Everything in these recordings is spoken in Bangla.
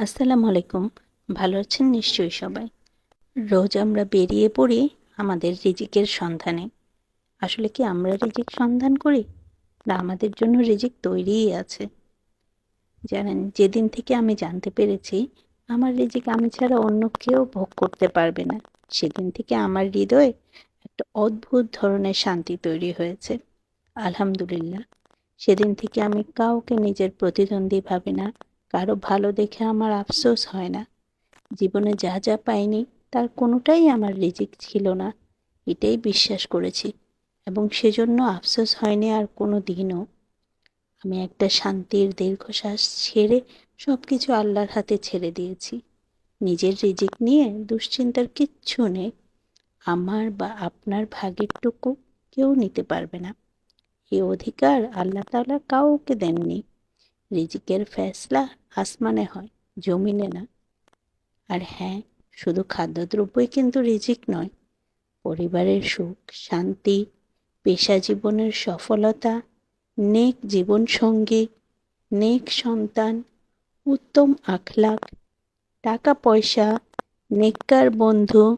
আসসালামু আলাইকুম। ভালো আছেন নিশ্চয়ই সবাই। রোজ আমরা বেরিয়ে পড়ি আমাদের রিজিকের সন্ধানে। আসলে কি আমরা রিজিক সন্ধান করি? না আমাদের জন্য রিজিক তৈরিই আছে। জানেন, যেদিন থেকে আমি জানতে পেরেছি, আমার রিজিক আমি ছাড়া অন্য কেউ ভোগ করতে পারবে না। সেদিন থেকে আমার হৃদয়ে একটা অদ্ভুত ধরনের শান্তি তৈরি হয়েছে। আলহামদুলিল্লাহ। সেদিন থেকে আমি কাউকে নিজের প্রতিদ্বন্দ্বী ভাবি না। কারও ভালো দেখে আমার আফসোস হয় না। জীবনে যা যা পাইনি, তার কোনোটাই আমার রিজিক ছিল না। এটাই বিশ্বাস করেছি এবং সেজন্য আফসোস হয়নি আর কোনো দিনও আমি একটা শান্তির দীর্ঘশ্বাস ছেড়ে সব কিছু আল্লাহর হাতে ছেড়ে দিয়েছি। নিজের রিজিক নিয়ে দুশ্চিন্তার কিচ্ছু নেই। আমার বা আপনার ভাগেরটুকু কেউ নিতে পারবে না। এই অধিকার আল্লাহ তাআলা কাউকে দেননি। রিজিকের ফ্যাসলা আসমানে হয়, জমিনে না। আর হ্যাঁ শুধু খাদ্যদ্রব্যই কিন্তু রিজিক নয়। পরিবারের সুখ, শান্তি, পেশা জীবনের সফলতা, নেক জীবনসঙ্গী, নেক সন্তান, উত্তম আখলাক টাকা পয়সা নেককার বন্ধু,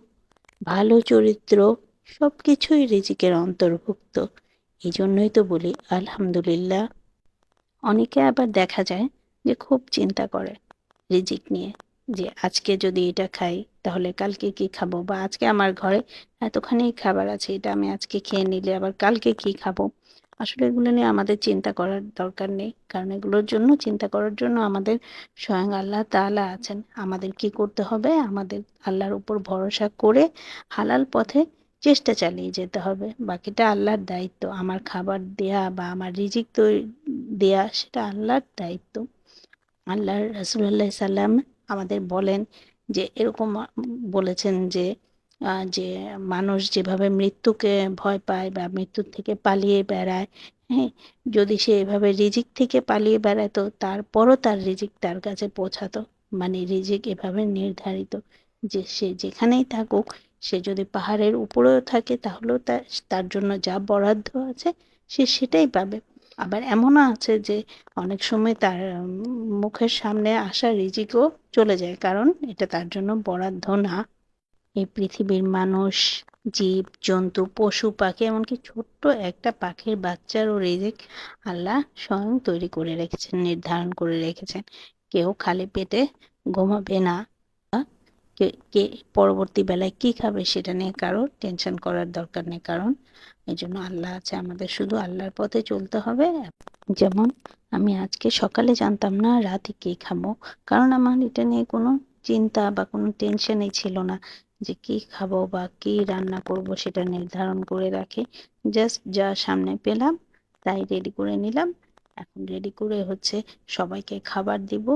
ভালো চরিত্র সব কিছুই রিজিকের অন্তর্ভুক্ত। এই জন্যই তো বলি, আলহামদুলিল্লাহ অনেকে আবার দেখা যায় যে খুব চিন্তা করে রিজিক নিয়ে যে আজকে যদি এটা খাই, তাহলে কালকে কি খাব? বা আজকে আমার ঘরে এতখানি খাবার আছে, এটা আমি আজকে খেয়ে নিলে আবার কালকে কি খাব? আসলে এগুলো নিয়ে আমাদের চিন্তা করার দরকার নেই। কারণ এগুলোর জন্য, চিন্তা করার জন্য আমাদের স্বয়ং আল্লাহ তাআলা আছেন। আমাদের কি করতে হবে? আমাদের আল্লাহর উপর ভরসা করে হালাল পথে চেষ্টা চালিয়ে যেতে হবে। বাকিটা আল্লাহর দায়িত্ব। আমার খাবার দেয়া বা আমার রিজিক তৈরি দেয়া, সেটা আল্লাহর দায়িত্ব। আল্লাহ রাসুল্লাহ সাল্লাম আমাদের বলেন যে, এরকম বলেছেন যে যে মানুষ যেভাবে মৃত্যুকে ভয় পায় বা মৃত্যুর থেকে পালিয়ে বেড়ায় হ্যাঁ যদি সে এভাবে রিজিক থেকে পালিয়ে বেড়াতো তারপরও তার রিজিক তার কাছে পৌঁছাতো। মানে রিজিক এভাবে নির্ধারিত যে, সে যেখানেই থাকুক, সে যদি পাহাড়ের উপরেও থাকে, তাহলেও তার জন্য যা বরাদ্দ আছে, সে সেটাই পাবে। আবার এমনও আছে যে অনেক সময় তার মুখের সামনে আসা রিজিকও চলে যায়। কারণ এটা তার জন্য বরাদ্দ না। এই পৃথিবীর মানুষ, জীব, জন্তু, পশু, পাখি, এমনকি ছোট্ট একটা পাখির বাচ্চারও রিজিক আল্লাহ স্বয়ং তৈরি করে রেখেছেন, নির্ধারণ করে রেখেছেন। কেউ খালি পেটে ঘুমাবে না। কে পরবর্তী বেলায় কি খাবে সেটা নিয়ে কারোর টেনশন করার দরকার নেই। কারণ এই জন্য আল্লাহ আছে, আমাদের শুধু আল্লাহর পথে চলতে হবে। যেমন আমি আজকে সকালে জানতাম না রাতে কি খাব। কারণ আমার এটা নিয়ে কোনো চিন্তা বা কোনো টেনশনই ছিল না যে কি খাব বা কি রান্না করব সেটা নির্ধারণ করে রাখি। জাস্ট যা সামনে পেলাম, তাই রেডি করে নিলাম। এখন রেডি করে হচ্ছে সবাইকে খাবার দিব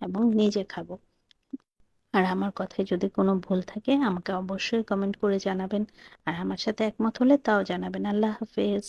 এবং নিজে খাব। আর আমার কথায় যদি কোনো ভুল থাকে, আমাকে অবশ্যই কমেন্ট করে জানাবেন। আর আমার সাথে একমত হলে তাও জানাবেন। আল্লাহ হাফেজ।